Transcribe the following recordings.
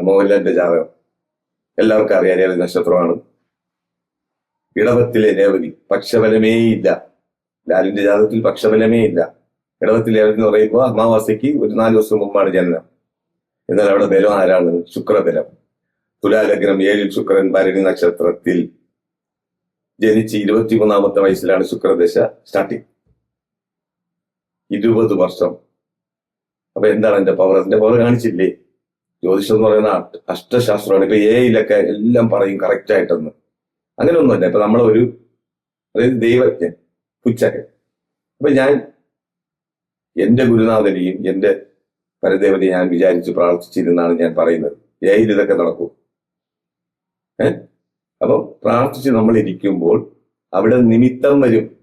മോഹൻലാലിന്റെ ജാതകം. എല്ലാവർക്കും അറിയാൻ ഏത് നക്ഷത്രമാണ്. ഇടവത്തിലെ രേവതി പക്ഷബലമേ ഇല്ല. ലാലിന്റെ ജാതകത്തിൽ പക്ഷബലമേ ഇല്ല. ഇടവത്തിലെ രേവതി എന്ന് പറയുമ്പോൾ അമാവാസ്യക്ക് ഒരു നാല് ദിവസം മുമ്പാണ് ജനനം. എന്നാൽ അവിടെ ബലം ആരാണ്? ശുക്രബലം. തുലാലഗ്നം ഏഴിൽ ശുക്രൻ ഭരണി നക്ഷത്രത്തിൽ ജനിച്ച് ഇരുപത്തിമൂന്നാമത്തെ വയസ്സിലാണ് ശുക്രദശ സ്റ്റാർട്ടിങ്. ഇരുപത് വർഷം. അപ്പൊ എന്താണ് എന്റെ പവർ എന്റെ പവർ കാണിച്ചില്ലേ? ജ്യോതിഷം എന്ന് പറയുന്ന അഷ്ട- അഷ്ടശാസ്ത്രമാണ്. ഇപ്പൊ എയിലൊക്കെ എല്ലാം പറയും കറക്റ്റ് ആയിട്ടെന്ന്. അങ്ങനെയൊന്നുമല്ല ഇപ്പൊ നമ്മളൊരു അതായത് ദൈവജ്ഞൻ പുച്ചകൻ അപ്പൊ ഞാൻ എന്റെ ഗുരുനാഥനെയും എന്റെ പരദേവതയെ ഞാൻ വിചാരിച്ച് പ്രാർത്ഥിച്ചിരുന്നാണ് ഞാൻ പറയുന്നത്. ഏയിൽ ഇതൊക്കെ നടക്കൂ. ഏ? അപ്പൊ പ്രാർത്ഥിച്ച് നമ്മൾ ഇരിക്കുമ്പോൾ അവിടെ നിമിത്തം വരും.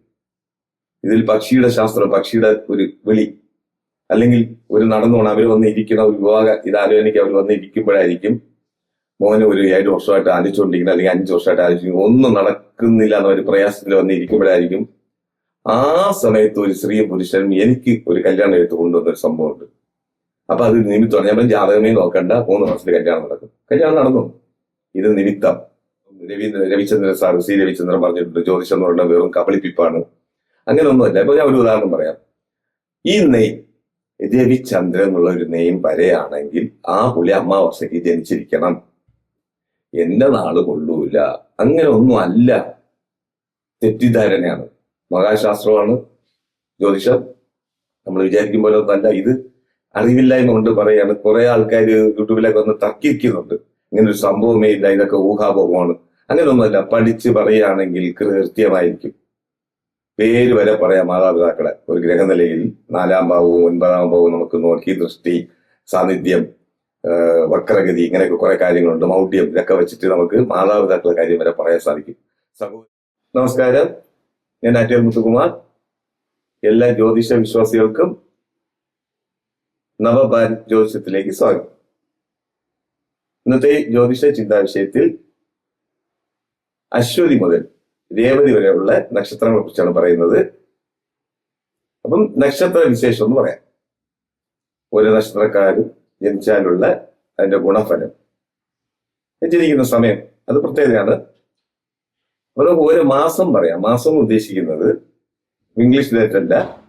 ഇതിൽ പക്ഷിയുടെ ശാസ്ത്രം പക്ഷിയുടെ ഒരു വിളി. അല്ലെങ്കിൽ ഒരു നടന്നോണം അവർ വന്നിരിക്കുന്ന ഒരു വിവാഹ ഇതാലോചനയ്ക്ക് അവർ വന്നിരിക്കുമ്പോഴായിരിക്കും മോനെ ഒരു ഏഴ് വർഷമായിട്ട് ആലോചിച്ചുകൊണ്ടിരിക്കുന്നത് അല്ലെങ്കിൽ അഞ്ച് വർഷമായിട്ട് ആലോചിക്കുന്നത് ഒന്നും നടക്കുന്നില്ല എന്ന ഒരു പ്രയാസത്തിൽ വന്നിരിക്കുമ്പോഴായിരിക്കും ആ സമയത്ത് ഒരു സ്ത്രീയും പുരുഷനും എനിക്ക് ഒരു കല്യാണം എടുത്ത് കൊണ്ടുവന്ന ഒരു സംഭവമുണ്ട്. അപ്പൊ അത് നിമിത്തമാണ് ഞാൻ ജാതകമേ നോക്കണ്ട മൂന്ന് മാസത്തിൽ കല്യാണം നടക്കും. കല്യാണം നടന്നു. ഇത് നിമിത്തം. രവീന്ദ്ര രവിചന്ദ്രൻ സാർ സി രവിചന്ദ്രൻ പറഞ്ഞിട്ടുണ്ട് ജ്യോതിഷം എന്ന് പറഞ്ഞാൽ വെറും കബളിപ്പിപ്പാണ്. അങ്ങനെ ഒന്നുമല്ല ഇപ്പൊ ഞാൻ ഒരു ഉദാഹരണം പറയാം. ഈ നെയ് രവിചന്ദ്രൻ എന്നുള്ള ഒരു നെയിം വരെയാണെങ്കിൽ ആ പുള്ളി അമാവാസയ്ക്ക് ജനിച്ചിരിക്കണം. എന്റെ നാൾ കൊള്ളൂല. അങ്ങനെ ഒന്നും അല്ല. തെറ്റിദ്ധാരണയാണ്. മഹാശാസ്ത്രമാണ്. ജ്യോതിഷം. നമ്മൾ വിചാരിക്കും പോലെ ഒന്നല്ല. ഇത് അറിവില്ലായ്മ കൊണ്ട് പറയാണ്. കുറെ ആൾക്കാർ യൂട്യൂബിലൊക്കെ ഒന്ന് തർക്കിക്കുന്നുണ്ട്. ഇങ്ങനെ ഒരു സംഭവമേ ഇല്ല. ഇതൊക്കെ ഊഹാഭോഹമാണ് അങ്ങനെ ഒന്നുമല്ല പഠിച്ച് പറയുകയാണെങ്കിൽ കൃത്യമായിരിക്കും. പേര് വരെ പറയാം മാതാപിതാക്കളെ. ഒരു ഗ്രഹനിലയിൽ നാലാം ഭാവവും ഒൻപതാം ഭാവവും നമുക്ക് നോക്കി ദൃഷ്ടി സാന്നിധ്യം വക്രഗതി ഇങ്ങനെയൊക്കെ കുറെ കാര്യങ്ങളുണ്ട്. മൗഢ്യം ഇതൊക്കെ വെച്ചിട്ട് നമുക്ക് മാതാപിതാക്കളുടെ കാര്യം വരെ പറയാൻ സാധിക്കും. നമസ്കാരം. ഞാൻ ആറ്റൂർ മുത്തുകുമാർ. എല്ലാ ജ്യോതിഷ വിശ്വാസികൾക്കും നവഭാരത് ജ്യോതിഷത്തിലേക്ക് സ്വാഗതം. ഇന്നത്തെ ജ്യോതിഷ ചിന്താ വിഷയത്തിൽ അശ്വതി മുതൽ രേവതി വരെയുള്ള നക്ഷത്രങ്ങളെ കുറിച്ചാണ് പറയുന്നത്. അപ്പം നക്ഷത്ര വിശേഷം എന്ന് പറയാം. ഓരോ നക്ഷത്രക്കാരും ജനിച്ചാലുള്ള അതിന്റെ ഗുണഫലം. ജനിക്കുന്ന സമയം അത് പ്രത്യേകതയാണ്. ഓരോ ഓരോ മാസം പറയാം. മാസം ഉദ്ദേശിക്കുന്നത് ഇംഗ്ലീഷ് ഡേറ്റ് അല്ല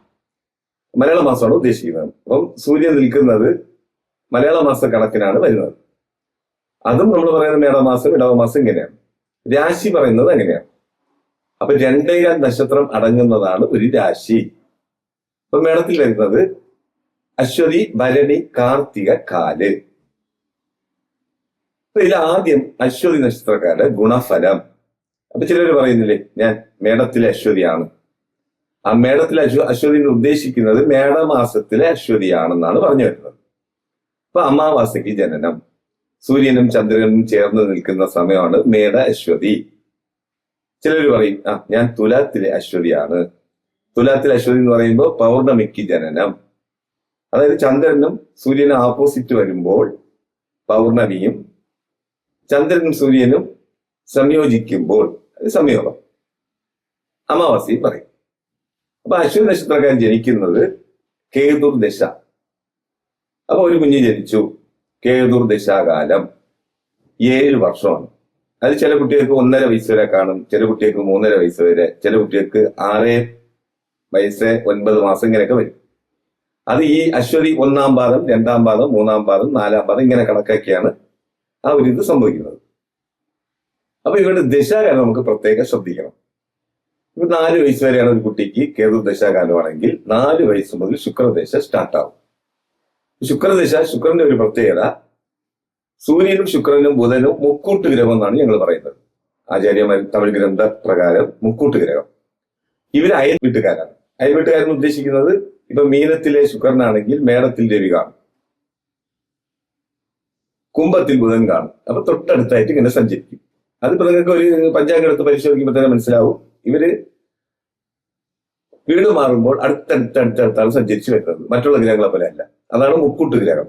മലയാള മാസമാണ് ഉദ്ദേശിക്കുന്നത്. അപ്പം സൂര്യൻ നിൽക്കുന്നത് മലയാള മാസ കണക്കിനാണ് വരുന്നത്. അതും നമ്മൾ പറയുന്നത് മേടമാസം ഇടവമാസം ഇങ്ങനെയാണ്. രാശി പറയുന്നത് അങ്ങനെയാണ്. അപ്പൊ രണ്ടേകാൽ നക്ഷത്രം അടങ്ങുന്നതാണ് ഒരു രാശി. അപ്പൊ മേളത്തിൽ വരുന്നത് അശ്വതി ഭരണി കാർത്തിക കാൽ. അപ്പൊ ഇതിൽ ആദ്യം അശ്വതി നക്ഷത്രക്കാരുടെ ഗുണഫലം. അപ്പൊ ചിലർ പറയുന്നില്ലേ ഞാൻ മേടത്തിലെ അശ്വതിയാണ്. ആ മേടത്തിലെ അശ്വ അശ്വതി എന്ന് ഉദ്ദേശിക്കുന്നത് മേടമാസത്തിലെ അശ്വതിയാണെന്നാണ് പറഞ്ഞു വരുന്നത്. അപ്പൊ അമാവാസയ്ക്ക് ജനനം. സൂര്യനും ചന്ദ്രനും ചേർന്ന് നിൽക്കുന്ന സമയമാണ് മേട അശ്വതി. ചിലർ പറയും ആ ഞാൻ തുലാത്തിലെ അശ്വതിയാണ്. തുലാത്തിലെ അശ്വതി എന്ന് പറയുമ്പോൾ പൗർണമിക്ക് ജനനം. അതായത് ചന്ദ്രനും സൂര്യനും ആപ്പോസിറ്റ് വരുമ്പോൾ പൗർണമിയും ചന്ദ്രനും സൂര്യനും സംയോജിക്കുമ്പോൾ സംയോഗം. അമാവാസി പറയും. അപ്പൊ അശ്വതി നക്ഷത്രക്കാരൻ ജനിക്കുന്നത് കേതുർദശ. അപ്പൊ ഒരു കുഞ്ഞ് ജനിച്ചു. കേതുർദശാകാലം ഏഴ് വർഷമാണ്. അത് ചില കുട്ടികൾക്ക് ഒന്നര വയസ്സ് വരെ കാണും. ചില കുട്ടികൾക്ക് മൂന്നര വയസ്സ് വരെ ചില കുട്ടികൾക്ക് ആറ് വയസ്സ് ഒൻപത് മാസം ഇങ്ങനെയൊക്കെ വരും. അത് ഈ അശ്വതി ഒന്നാം പാദം രണ്ടാം പാദം മൂന്നാം പാദം നാലാം പാദം ഇങ്ങനെ കണക്കാക്കിയാണ് ആ ഒരു ഇത് സംഭവിക്കുന്നത്. അപ്പൊ ഇവരുടെ ദശാകാലം നമുക്ക് പ്രത്യേകം ശ്രദ്ധിക്കണം. ഇപ്പൊ നാല് വയസ്സ് വരെയാണ് ഒരു കുട്ടിക്ക് കേതു ദശാകാലമാണെങ്കിൽ നാല് വയസ്സ് മുതൽ ശുക്രദശ സ്റ്റാർട്ടാവും. ശുക്രദശ ശുക്രന്റെ ഒരു പ്രത്യേകത സൂര്യനും ശുക്രനും ബുധനും മുക്കൂട്ട് ഗ്രഹം എന്നാണ് ഞങ്ങൾ പറയുന്നത്. ആചാര്യമാർ തമിഴ് ഗ്രന്ഥ പ്രകാരം മുക്കൂട്ട് ഗ്രഹം. ഇവർ അയൽ വീട്ടുകാരാണ്. അയൽ വീട്ടുകാരെന്ന് ഉദ്ദേശിക്കുന്നത് ഇപ്പൊ മീനത്തിലെ ശുക്രനാണെങ്കിൽ മേടത്തിൽ രവി കാണും. കുംഭത്തിൽ ബുധൻ കാണും. അപ്പൊ തൊട്ടടുത്തായിട്ട് ഇങ്ങനെ സഞ്ചരിക്കും. അതിപ്പോ നിങ്ങൾക്ക് ഒരു പഞ്ചാംഗം എടുത്ത് പരിശോധിക്കുമ്പോൾ തന്നെ മനസ്സിലാവും. ഇവർ വീട് മാറുമ്പോൾ അടുത്തടുത്തടുത്തടുത്താണ് സഞ്ചരിച്ചു വരുന്നത്. മറ്റുള്ള ഗ്രഹങ്ങളെ പോലെ അല്ല. അതാണ് മുക്കൂട്ട് ഗ്രഹം.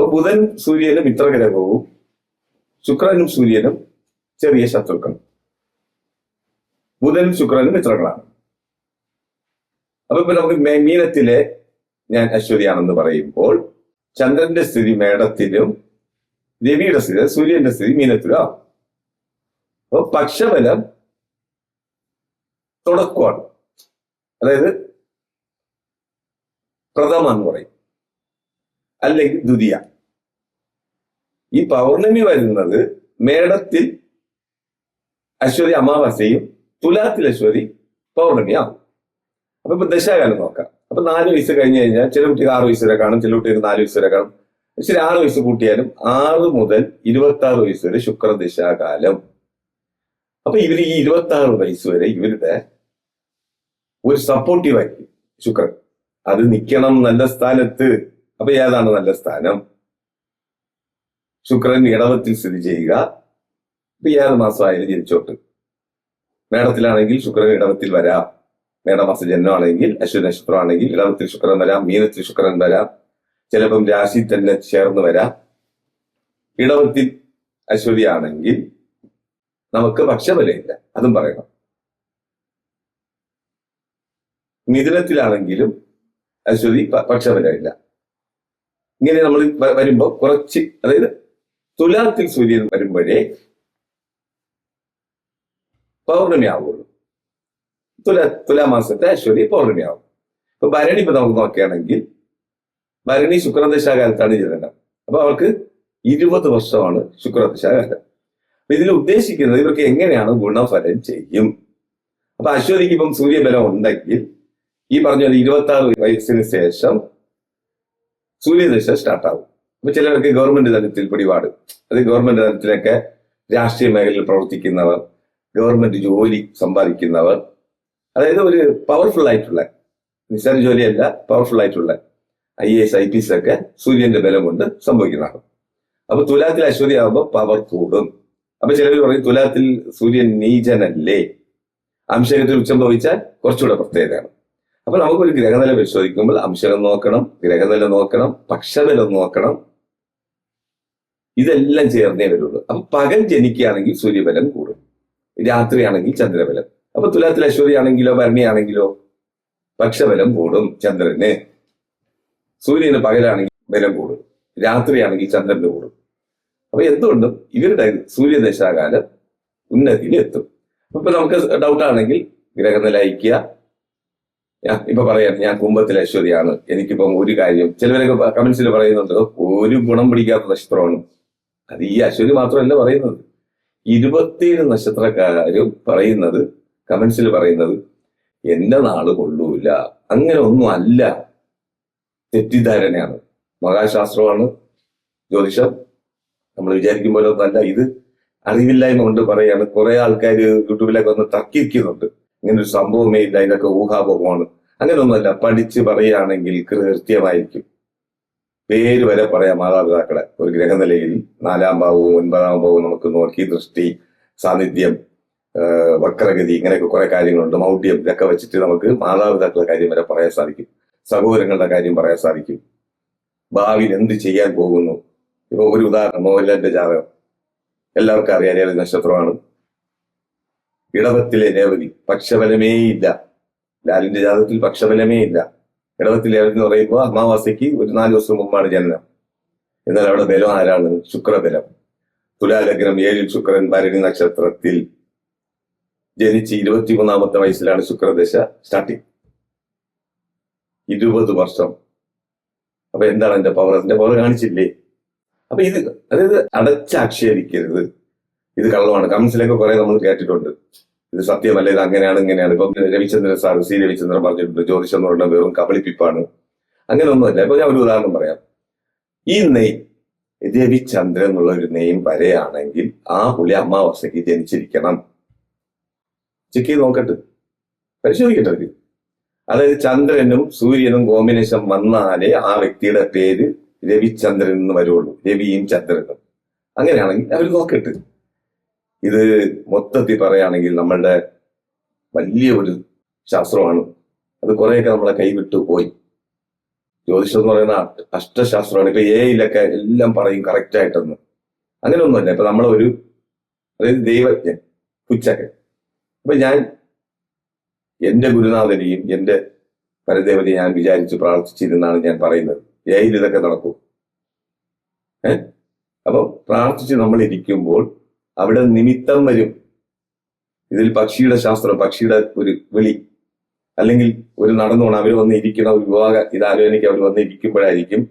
അപ്പൊ ബുധൻ സൂര്യനും മിത്രഗ്രഹവും ശുക്രനും സൂര്യനും ചെറിയ ശത്രുക്കൾ. ബുധനും ശുക്രനും മിത്രങ്ങളാണ്. അപ്പൊ ഇപ്പൊ നമുക്ക് മീനത്തിലെ ഞാൻ അശ്വതിയാണെന്ന് പറയുമ്പോൾ ചന്ദ്രന്റെ സ്ഥിതി മേടത്തിലും രവിയുടെ സ്ഥിതി സൂര്യന്റെ സ്ഥിതി മീനത്തിലോ അപ്പൊ പക്ഷബലം തുടക്കമാണ് അതായത് പ്രഥമ എന്ന് പറയും. അല്ലെങ്കിൽ ദ്വിതീയ. ഈ പൗർണമി വരുന്നത് മേടത്തിൽ അശ്വതി അമാവാസ്യയും തുലാത്തിൽ അശ്വതി പൗർണമിയാവും. അപ്പൊ ഇപ്പൊ ദശാകാലം നോക്കാം. അപ്പൊ നാല് വയസ്സ് കഴിഞ്ഞ് കഴിഞ്ഞാൽ ചില കുട്ടികൾ ആറ് വയസ്സ് വരെ കാണും ചില കുട്ടികൾ നാല് വയസ്സ് വരെ കാണും. ശരി ആറ് വയസ്സ് കൂട്ടിയാലും ആറ് മുതൽ ഇരുപത്തി ആറ് വയസ്സ് വരെ ശുക്രദിശാകാലം അപ്പൊ ഇവർ ഈ ഇരുപത്തി ആറ് വയസ്സ് വരെ ഇവരുടെ ഒരു സപ്പോർട്ടീവ് ആയിരിക്കും ശുക്രൻ. അത് നിൽക്കണം നല്ല സ്ഥാനത്ത്. അപ്പൊ ഏതാണ് നല്ല സ്ഥാനം? ശുക്രൻ ഇടവത്തിൽ സ്ഥിതി ചെയ്യുക. ഇപ്പൊ ഏത് മാസമായാലും ജനിച്ചോട്ട്. മേടത്തിലാണെങ്കിൽ ശുക്രൻ ഇടവത്തിൽ വരാം. മേടമാസ ജന്മമാണെങ്കിൽ അശ്വ നക്ഷത്രമാണെങ്കിൽ ഇടവത്തിൽ ശുക്രൻ വരാം. മീനത്തിൽ ശുക്രൻ വരാം. ചിലപ്പം രാശി തന്നെ ചേർന്ന് വരാം. ഇടവത്തിൽ അശ്വതി ആണെങ്കിൽ നമുക്ക് പക്ഷബലമില്ല അതും പറയണം. മിഥുനത്തിലാണെങ്കിലും അശ്വതി പക്ഷബലമില്ല ഇങ്ങനെ നമ്മൾ വരുമ്പോൾ കുറച്ച് അതായത് തുലാത്തിൽ സൂര്യൻ വരുമ്പോഴേ പൗർണമി ആവുള്ളൂ. തുല തുലാമാസത്തെ അശ്വതി പൗർണമി ആവും. ഇപ്പൊ ഭരണി ഇപ്പൊ നമുക്ക് നോക്കുകയാണെങ്കിൽ ഭരണി ശുക്രദശാകാലത്താണ് ജനനം. അപ്പൊ അവർക്ക് ഇരുപത് വർഷമാണ് ശുക്രദശാകാലം. അപ്പൊ ഇതിൽ ഉദ്ദേശിക്കുന്നത് ഇവർക്ക് എങ്ങനെയാണ് ഗുണഫലം ചെയ്യും? അപ്പൊ അശ്വതിക്ക് ഇപ്പം സൂര്യബലം ഉണ്ടെങ്കിൽ ഈ പറഞ്ഞ ഇരുപത്തി ആറ് വയസ്സിന് ശേഷം സൂര്യദശ സ്റ്റാർട്ടാവും അപ്പൊ ചിലർക്ക് ഗവൺമെന്റ് തലത്തിൽ പിടിപാട്. അത് ഗവൺമെന്റ് തലത്തിലൊക്കെ രാഷ്ട്രീയ മേഖലയിൽ പ്രവർത്തിക്കുന്നവർ ഗവൺമെന്റ് ജോലി സമ്പാദിക്കുന്നവർ അതായത് ഒരു പവർഫുൾ ആയിട്ടുള്ള നിസ്സാര ജോലിയല്ല പവർഫുൾ ആയിട്ടുള്ള I S I P S ഒക്കെ സൂര്യന്റെ ബലം കൊണ്ട് സംഭവിക്കുന്നതാണ്. അപ്പൊ തുലാത്തിൽ അശ്വതി ആകുമ്പോൾ പവർ കൂടും. അപ്പൊ ചിലർ പറയും തുലാത്തിൽ സൂര്യൻ നീചനല്ലേ? അംശകത്തിൽ ഉച്ചം ഭവിച്ചാൽ കുറച്ചുകൂടെ പ്രത്യേകതയാണ്. അപ്പൊ നമുക്കൊരു ഗ്രഹനില പരിശോധിക്കുമ്പോൾ അംശനം നോക്കണം ഗ്രഹനില നോക്കണം പക്ഷനിലം നോക്കണം. ഇതെല്ലാം ചേർന്നേ വരുള്ളൂ. അപ്പൊ പകൽ ജനിക്കുകയാണെങ്കിൽ സൂര്യബലം കൂടും. രാത്രിയാണെങ്കിൽ ചന്ദ്രബലം. അപ്പൊ തുലാത്തിൽ അശ്വതി ആണെങ്കിലോ ഭരണിയാണെങ്കിലോ പക്ഷബലം കൂടും ചന്ദ്രന്. സൂര്യന് പകലാണെങ്കിൽ ബലം കൂടും. രാത്രിയാണെങ്കിൽ ചന്ദ്രന് കൂടും. അപ്പൊ എന്തുകൊണ്ടും ഇവരുടെ സൂര്യദശാകാലം ഉന്നതിയിൽ എത്തും അപ്പൊ നമുക്ക് ഡൗട്ടാണെങ്കിൽ ഗ്രഹനില അയക്കുക ഇപ്പൊ പറയാം ഞാൻ കുംഭത്തിൽ അശ്വതിയാണ് എനിക്കിപ്പം ഒരു കാര്യം ചിലവരൊക്കെ കമന്റ്സിൽ പറയുന്നുണ്ട് ഒരു ഗുണം പിടിക്കാത്ത നക്ഷത്രമാണ്. അത് ഈ അശ്വതി മാത്രമല്ല പറയുന്നത്. ഇരുപത്തിയേഴ് നക്ഷത്രക്കാരും പറയുന്നത് കമന്റ്സിൽ പറയുന്നത് എന്റെ നാൾ കൊള്ളൂല. അങ്ങനെ ഒന്നും അല്ല. തെറ്റിദ്ധാരണയാണ്. മഹാശാസ്ത്രമാണ്. ജ്യോതിഷം നമ്മൾ വിചാരിക്കും പോലെ ഇത് അറിവില്ലായ്മ കൊണ്ട് പറയാണ്. കുറെ ആൾക്കാർ യൂട്യൂബിലൊക്കെ ഒന്ന് തർക്കിക്കുന്നുണ്ട് ഇങ്ങനെ ഒരു സംഭവമേ ഇല്ല ഇതൊക്കെ ഊഹാപോഹമാണ്. അങ്ങനെയൊന്നുമല്ല പഠിച്ച് പറയുകയാണെങ്കിൽ കൃത്യമായിരിക്കും. പേര് വരെ പറയാം മാതാപിതാക്കളെ. ഒരു ഗ്രഹനിലയിൽ നാലാം ഭാവവും ഒൻപതാം ഭാവവും നമുക്ക് നോക്കി ദൃഷ്ടി സാന്നിധ്യം വക്രഗതി ഇങ്ങനെയൊക്കെ കുറെ കാര്യങ്ങളുണ്ട്. മൗഢ്യം ഇതൊക്കെ വെച്ചിട്ട് നമുക്ക് മാതാപിതാക്കളുടെ കാര്യം വരെ പറയാൻ സാധിക്കും. സഹോദരങ്ങളുടെ കാര്യം പറയാൻ സാധിക്കും. ഭാവിയിൽ എന്ത് ചെയ്യാൻ പോകുന്നു? ഇപ്പൊ ഒരു ഉദാഹരണം മോഹൻലാലിന്റെ ജാതകം. എല്ലാവർക്കും അറിയാം നക്ഷത്രമാണ്. ഇടവത്തിലെ രേവതി പക്ഷബലമേ ഇല്ല. ലാലിന്റെ ജാതകത്തിൽ പക്ഷബലമേ ഇല്ല. ഇടവത്തിലെ രേവതി എന്ന് പറയുമ്പോൾ അമാവാസ്യക്ക് ഒരു നാല് ദിവസം മുമ്പാണ് ജനനം. എന്നാൽ അവിടെ ബലം ആരാണ്? ശുക്രബലം. തുലാലഗ്നം ഏഴിൽ ശുക്രൻ ഭരണി നക്ഷത്രത്തിൽ ജനിച്ച് ഇരുപത്തിമൂന്നാമത്തെ വയസ്സിലാണ് ശുക്രദശ സ്റ്റാർട്ടിങ്. ഇരുപത് വർഷം. അപ്പൊ എന്താണ് എന്റെ പവർ എന്റെ പവർ കാണിച്ചില്ലേ? അപ്പൊ ഇത് അതായത് അടച്ചാക്ഷേപിക്കരുത് ഇത് കള്ളമാണ്. കമൻസിലൊക്കെ കുറെ നമ്മൾ കേട്ടിട്ടുണ്ട്. ഇത് സത്യമല്ല? ഇത് അങ്ങനെയാണ് ഇങ്ങനെയാണ്. ഇപ്പൊ രവിചന്ദ്രൻ സാർ സി രവിചന്ദ്രൻ പറഞ്ഞിട്ടുണ്ട്. ജ്യോതിഷം എന്ന് പറഞ്ഞ വെറും കബളിപ്പിപ്പാണ്. അങ്ങനെ ഒന്നുമല്ല ഇപ്പൊ ഞാൻ ഒരു ഉദാഹരണം പറയാം. ഈ നെയ് രവിചന്ദ്രൻ എന്നുള്ള ഒരു നെയ്യും വരെയാണെങ്കിൽ ആ പുള്ളി അമാവാസയ്ക്ക് ജനിച്ചിരിക്കണം. ചെക്ക് ചെയ്ത് നോക്കട്ടെ. പരിശോധിക്കട്ടെ അതായത് ചന്ദ്രനും സൂര്യനും കോമ്പിനേഷൻ വന്നാലേ ആ വ്യക്തിയുടെ പേര് രവിചന്ദ്രൻ എന്ന് വരുള്ളൂ. രവിയും ചന്ദ്രനും. അങ്ങനെയാണെങ്കിൽ അവർ നോക്കട്ടെ. ഇത് മൊത്തത്തിൽ പറയുകയാണെങ്കിൽ നമ്മളുടെ വലിയ ഒരു ശാസ്ത്രമാണ്. അത് കുറെയൊക്കെ നമ്മളെ കൈവിട്ടു പോയി. ജ്യോതിഷം എന്ന് പറയുന്ന അഷ്ട- അഷ്ടശാസ്ത്രമാണ്. ഇപ്പൊ ഏയിലൊക്കെ എല്ലാം പറയും കറക്റ്റ് ആയിട്ടെന്ന്. അങ്ങനെയൊന്നുമല്ല. ഇപ്പൊ നമ്മളൊരു അതായത് ദൈവജ്ഞൻ പുച്ചകൻ അപ്പൊ ഞാൻ എന്റെ ഗുരുനാഥനെയും എന്റെ പരദേവനെയും ഞാൻ വിചാരിച്ച് പ്രാർത്ഥിച്ചിരുന്നാണ് ഞാൻ പറയുന്നത്. ഏയിൽ ഇതൊക്കെ നടക്കും. ഏ? അപ്പൊ പ്രാർത്ഥിച്ച് നമ്മൾ ഇരിക്കുമ്പോൾ അവിടെ നിമിത്തം വരും. ഇതിൽ പക്ഷിയുടെ ശാസ്ത്രം പക്ഷിയുടെ ഒരു വിളി അല്ലെങ്കിൽ ഒരു നടന്നു പോകണം അവർ വന്ന് ഇരിക്കണ ഒരു വിവാഹ ഇതാലോചനയ്ക്ക് അവർ വന്ന് ഇരിക്കുമ്പോഴായിരിക്കും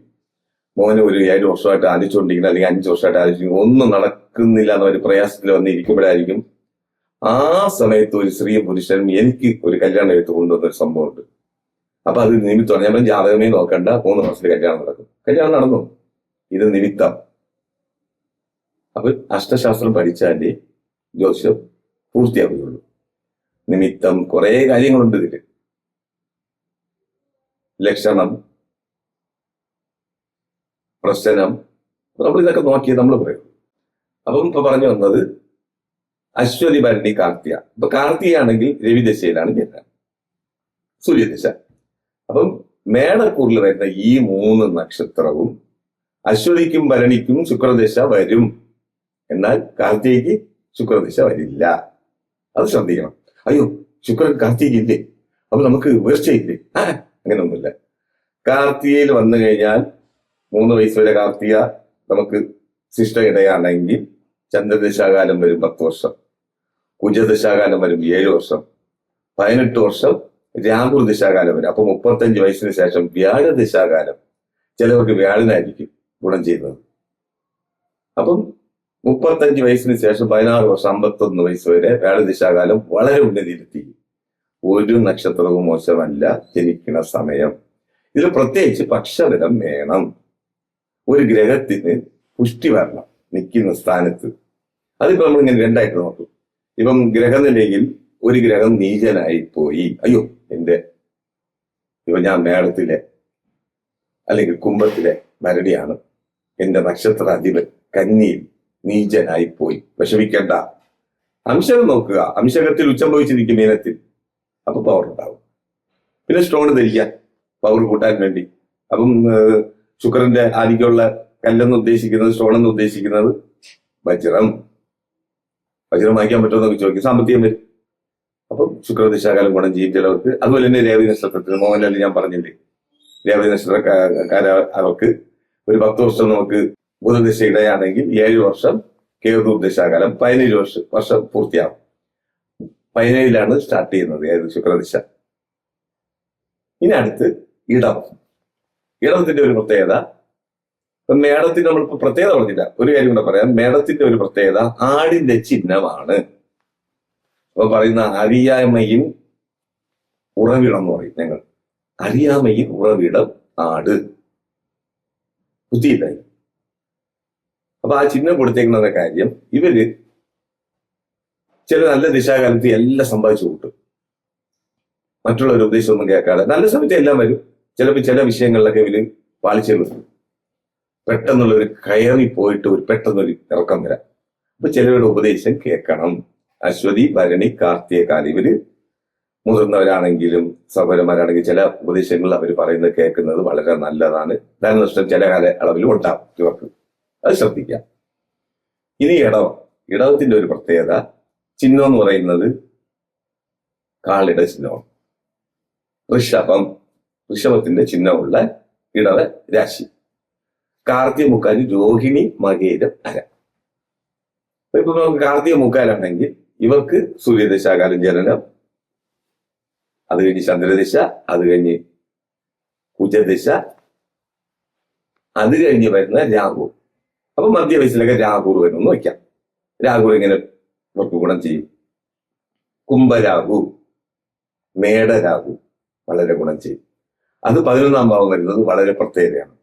മോനെ ഒരു ഏഴ് വർഷമായിട്ട് ആലോചിച്ചുകൊണ്ടിരിക്കുന്നത് അല്ലെങ്കിൽ അഞ്ച് വർഷമായിട്ട് ആലോചിക്കും ഒന്നും നടക്കുന്നില്ല എന്ന ഒരു പ്രയാസത്തിൽ വന്ന് ഇരിക്കുമ്പോഴായിരിക്കും ആ സമയത്ത് ഒരു സ്ത്രീയും പുരുഷനും എനിക്ക് ഒരു കല്യാണം എടുത്ത് കൊണ്ടുവന്ന ഒരു സംഭവമുണ്ട്. അപ്പൊ അത് നിമിത്തമാണ്. ഞാൻ ജാതകമേ നോക്കണ്ട. മൂന്ന് മാസത്തിൽ കല്യാണം നടക്കും. കല്യാണം നടന്നു. ഇത് നിമിത്തം. അപ്പൊ അഷ്ടശാസ്ത്രം പഠിച്ചാലേ ജ്യോതിഷം പൂർത്തിയാവുകയുള്ളൂ നിമിത്തം കുറെ കാര്യങ്ങളുണ്ട് ഇതിൽ ലക്ഷണം പ്രശ്നം നമ്മൾ ഇതൊക്കെ നോക്കി നമ്മൾ പറയും. അപ്പം ഇപ്പൊ പറഞ്ഞു വന്നത് അശ്വതി ഭരണി കാർത്തിക. ഇപ്പൊ കാർത്തിക ആണെങ്കിൽ രവിദശയിലാണ് ജനനം സൂര്യദശ. അപ്പം മേടക്കൂറിൽ വരുന്ന ഈ മൂന്ന് നക്ഷത്രവും അശ്വതിക്കും ഭരണിക്കും ശുക്രദശ വരും. എന്നാൽ കാർത്തികയ്ക്ക് ശുക്രദിശ വരില്ല. അത് ശ്രദ്ധിക്കണം. അയ്യോ ശുക്രൻ കാർത്തികയില്ലേ അപ്പൊ നമുക്ക് വീഴ്ചയില്ലേ അങ്ങനെ ഒന്നുമില്ല കാർത്തികയിൽ വന്നു കഴിഞ്ഞാൽ മൂന്ന് വയസ്സ് വരെ കാർത്തിക നമുക്ക് ശിഷ്ടയിടയാണെങ്കിൽ ചന്ദ്രദശാകാലം വരും പത്ത് വർഷം. കുജദശാകാലം വരും ഏഴ് വർഷം. പതിനെട്ട് വർഷം രാഹുൽ ദിശാകാലം വരും. അപ്പൊ മുപ്പത്തഞ്ച് വയസ്സിന് ശേഷം വ്യാഴ ദിശാകാലം. ചിലവർക്ക് വ്യാഴനായിരിക്കും ഗുണം ചെയ്യുന്നത്. അപ്പം മുപ്പത്തഞ്ച് വയസ്സിന് ശേഷം പതിനാറ് വർഷം അമ്പത്തൊന്ന് വയസ്സ് വരെ വേളദിശാകാലം വളരെ ഉന്നതിയിലെത്തി. ഒരു നക്ഷത്രവും മോശമല്ല. ജനിക്കുന്ന സമയം. ഇതിൽ പ്രത്യേകിച്ച് പക്ഷബലം വേണം. ഒരു ഗ്രഹത്തിന് പുഷ്ടി വരണം. നിൽക്കുന്ന സ്ഥാനത്ത്. അതിപ്പോ നമ്മൾ ഇങ്ങനെ രണ്ടായിട്ട് നോക്കും. ഇപ്പം ഗ്രഹനിലയിൽ ഒരു ഗ്രഹം നീചനായി പോയി അയ്യോ എന്റെ. ഇപ്പൊ ഞാൻ മേടത്തിലെ അല്ലെങ്കിൽ കുംഭത്തിലെ ഭരണിയാണ് എന്റെ നക്ഷത്ര അധിപൻ കന്നിയിൽ നീചനായി പോയി വിഷമിക്കേണ്ട. അംശകം നോക്കുക. അംശകത്തിൽ ഉച്ചം ഭവിച്ചിരിക്കും മീനത്തിൽ അപ്പൊ പവർ ഉണ്ടാവും. പിന്നെ സ്റ്റോൺ ധരിക്കാൻ പവർ കൂട്ടാൻ വേണ്ടി. അപ്പം ശുക്രന്റെ ആദിക്കുള്ള കല്ലെന്ന് ഉദ്ദേശിക്കുന്നത് സ്റ്റോൺ എന്ന് ഉദ്ദേശിക്കുന്നത് വജ്രം. വജ്രം വാങ്ങിക്കാൻ പറ്റുമെന്നൊക്കെ ചോദിക്കും. സാമ്പത്തികം വരും. അപ്പം ശുക്രദിശാകാലം ഗുണം ചെയ്യും ചിലവർക്ക്. അതുപോലെ തന്നെ രേവതി നക്ഷത്രത്തിന് മോഹൻലാലിൽ ഞാൻ പറഞ്ഞില്ലേ? രേവതി നക്ഷത്രക്കാര അവർക്ക് ഒരു പത്ത് വർഷം നമുക്ക് ബുധദിശ ഇടയാണെങ്കിൽ ഏഴ് വർഷം കേതു ദശാകാലം പതിനേഴ് വർഷം വർഷം പൂർത്തിയാവും. പതിനേഴിലാണ് സ്റ്റാർട്ട് ചെയ്യുന്നത് ഏത് ശുക്രദിശ. ഇനി അടുത്ത് ഇടം ഇടത്തിന്റെ ഒരു പ്രത്യേകത മേടത്തിന് നമ്മളിപ്പോ പ്രത്യേകത പറഞ്ഞില്ല. ഒരു കാര്യം കൂടെ പറയാം മേടത്തിന്റെ ഒരു പ്രത്യേകത ആടിന്റെ ചിഹ്നമാണ്. അപ്പൊ പറയുന്ന അറിയായ്മയും ഉറവിടം എന്ന് പറയും ഞങ്ങൾ. അറിയാമയും ഉറവിടം ആട്. ബുദ്ധിയില്ല. അപ്പൊ ആ ചിഹ്നം കൊടുത്തേക്കുന്ന കാര്യം ഇവർ ചില നല്ല ദിശാകാലത്ത് എല്ലാം സമ്പാദിച്ചു കൂട്ടും. മറ്റുള്ളവരുടെ ഉപദേശമൊന്നും കേൾക്കാതെ. നല്ല സമയത്ത് എല്ലാം വരും. ചിലപ്പോൾ ചില വിഷയങ്ങളിലൊക്കെ ഇവർ പാലിച്ചേ വരും പെട്ടെന്നുള്ള ഒരു കയറി പോയിട്ട് ഒരു പെട്ടെന്നൊരു ഇറക്കം വരാം. അപ്പൊ ചിലരുടെ ഉപദേശം കേൾക്കണം. അശ്വതി ഭരണി കാർത്തിക കാലം ഇവർ മുതിർന്നവരാണെങ്കിലും സഹോദരന്മാരാണെങ്കിലും ചില ഉപദേശങ്ങൾ അവർ പറയുന്നത് കേൾക്കുന്നത് വളരെ നല്ലതാണ്. ധനനഷ്ടം ചില കാല അളവിൽ ഉണ്ടാവും ഇവർക്ക്. അത് ശ്രദ്ധിക്കാം. ഇനി ഇടവം. ഇടവത്തിന്റെ ഒരു പ്രത്യേകത ചിഹ്നം എന്ന് പറയുന്നത് കാളിയുടെ ചിഹ്നമാണ്. ഋഷഭം ഋഷഭത്തിന്റെ ചിഹ്നമുള്ള ഇടവ രാശി. കാർത്തിക മുക്കാൽ രോഹിണി മകേരം അര. ഇപ്പൊ നമുക്ക് കാർത്തിക മുക്കാലാണെങ്കിൽ ഇവർക്ക് സൂര്യദശാകാലം ജനനം അത് കഴിഞ്ഞ് ചന്ദ്രദിശ അത് കഴിഞ്ഞ് കുജദിശ അത് കഴിഞ്ഞ് വരുന്ന രാഹു. അപ്പൊ രാഹു വരുമെന്ന് വയ്ക്കാം രാഹു എങ്ങനെ ഇവർക്ക് ഗുണം ചെയ്യും. കുംഭരാഹു മേടരാഹു വളരെ ഗുണം ചെയ്യും. അത് പതിനൊന്നാം ഭാവം വരുന്നത് വളരെ പ്രത്യേകതയാണ്.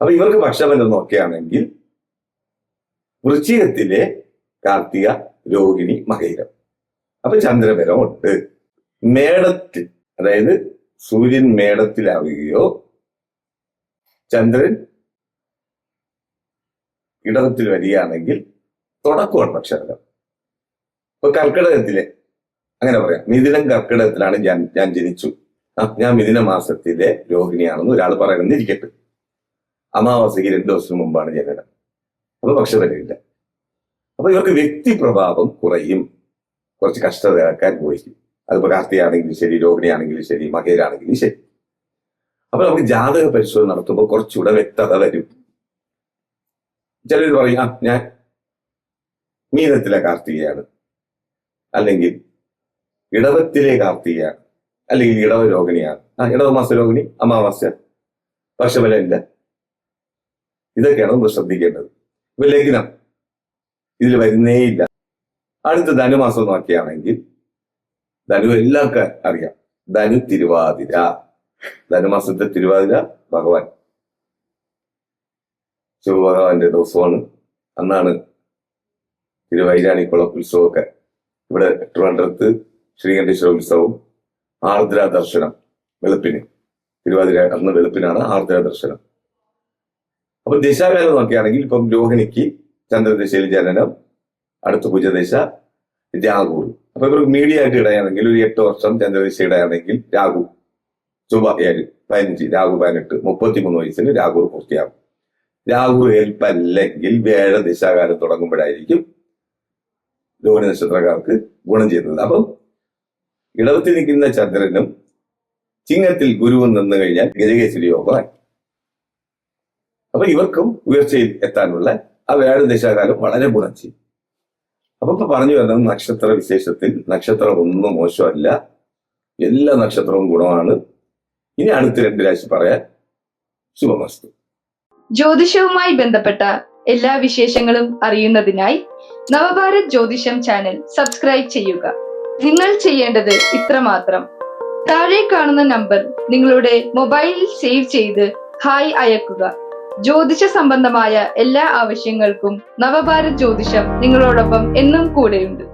അപ്പൊ ഇവർക്ക് പക്ഷബലം നോക്കുകയാണെങ്കിൽ വൃശ്ചികത്തിലെ കാർത്തിക രോഹിണി മകയിരം അപ്പൊ ചന്ദ്രബലം ഉണ്ട് മേടത്തിൽ അതായത് സൂര്യൻ മേടത്തിലാവുകയോ ചന്ദ്രൻ ഇടവത്തിൽ വരികയാണെങ്കിൽ തുടക്കമാണ് പക്ഷേ ഇപ്പൊ കർക്കിടകത്തിലെ അങ്ങനെ പറയാം. മിഥുനം കർക്കിടകത്തിലാണ് ഞാൻ ഞാൻ ജനിച്ചു. ഞാൻ മിഥുന മാസത്തിലെ രോഹിണിയാണെന്ന് ഒരാൾ പറയുന്നിരിക്കട്ടെ അമാവാസിക്ക് രണ്ടു ദിവസം മുമ്പാണ് ജനനം. അപ്പൊ പക്ഷബലമില്ല അപ്പൊ ഇവർക്ക് വ്യക്തി പ്രഭാവം കുറയും. കുറച്ച് കഷ്ടതയാക്കാൻ പോയിരിക്കും. അതിപ്പോ കാർത്തിയാണെങ്കിലും ശരി രോഹിണിയാണെങ്കിലും ശരി മകേരാണെങ്കിലും ശരി. അപ്പൊ നമുക്ക് ജാതക പരിശോധന നടത്തുമ്പോൾ കുറച്ചുകൂടെ വ്യക്തത വരും. ചിലർ പറയും ആ ഞാൻ മീനത്തിലെ കാർത്തികയാണ്. അല്ലെങ്കിൽ ഇടവത്തിലെ കാർത്തികയാണ്. അല്ലെങ്കിൽ ഇടവ രോഹിണിയാണ്. ആ ഇടവമാസ രോഹിണി അമാവാസ്യ വർഷഫലമില്ല ഇതൊക്കെയാണ് നമ്മൾ ശ്രദ്ധിക്കേണ്ടത്. ഇപ്പൊ ലഗ്നം ഇതിൽ വരുന്നേയില്ല. അടുത്ത ധനുമാസം നോക്കിയാണെങ്കിൽ ധനു എല്ലാവർക്കും അറിയാം. ധനു തിരുവാതിര. ധനുമാസത്തെ തിരുവാതിര ഭഗവാൻ ശിവഭഗവാന്റെ ദിവസമാണ് അന്നാണ് തിരുവൈരാണിക്കുളം ഉത്സവമൊക്കെ ഇവിടെ ട്രിവാൻഡ്രത്ത് ശ്രീകണ്ഠേശ്വര ഉത്സവം ആർദ്ര ദർശനം വെളുപ്പിന്. തിരുവാതിര അന്ന് വെളുപ്പിനാണ് ആർദ്ര ദർശനം. അപ്പൊ ദിശാകാലം നോക്കുകയാണെങ്കിൽ ഇപ്പം രോഹിണിക്ക് ചന്ദ്രദശയിൽ ജനനം അടുത്ത കുജദശ രാഹു അപ്പൊ ഇവർക്ക് മീഡിയ ആയിട്ട് ഇടയാണെങ്കിൽ ഒരു എട്ട് വർഷം ചന്ദ്രദശ ഇടയാണെങ്കിൽ രാഹു. ചൊവ്വ ഏഴ് പതിനഞ്ച് രാഹു പതിനെട്ട് മുപ്പത്തിമൂന്ന് വയസ്സിൽ രാഹു പൂർത്തിയാകും. രാഹു ഏൽപ്പല്ലെങ്കിൽ വേഴ ദിശാകാലം തുടങ്ങുമ്പോഴായിരിക്കും രോഹിണി നക്ഷത്രക്കാർക്ക് ഗുണം ചെയ്യുന്നത്. അപ്പം ഇടവത്തിൽ നിൽക്കുന്ന ചന്ദ്രനും ചിങ്ങത്തിൽ ഗുരുവും നിന്ന് കഴിഞ്ഞാൽ ഗജകേശ്വരി യോഗമായി. അപ്പൊ ഇവർക്കും ഉയർച്ചയിൽ എത്താനുള്ള ആ വേഴ ദിശാകാലം വളരെ ഗുണം ചെയ്യും. അപ്പൊ ഇപ്പൊ പറഞ്ഞു വരുന്നത് നക്ഷത്ര വിശേഷത്തിൽ നക്ഷത്രം ഒന്നും മോശമല്ല. എല്ലാ നക്ഷത്രവും ഗുണമാണ്. ഇനി അടുത്ത രണ്ട് രാശി പറയാൻ ശുഭമസ്തു. ജ്യോതിഷവുമായി ബന്ധപ്പെട്ട എല്ലാ വിശേഷങ്ങളും അറിയുന്നതിനായി നവഭാരത് ജ്യോതിഷം ചാനൽ സബ്സ്ക്രൈബ് ചെയ്യുക. നിങ്ങൾ ചെയ്യേണ്ടത് ഇത്രമാത്രം. താഴെ കാണുന്ന നമ്പർ നിങ്ങളുടെ മൊബൈലിൽ സേവ് ചെയ്ത് ഹായ് അയക്കുക. ജ്യോതിഷ സംബന്ധമായ എല്ലാ ആവശ്യങ്ങൾക്കും നവഭാരത് ജ്യോതിഷം നിങ്ങളോടൊപ്പം എന്നും കൂടെയുണ്ട്.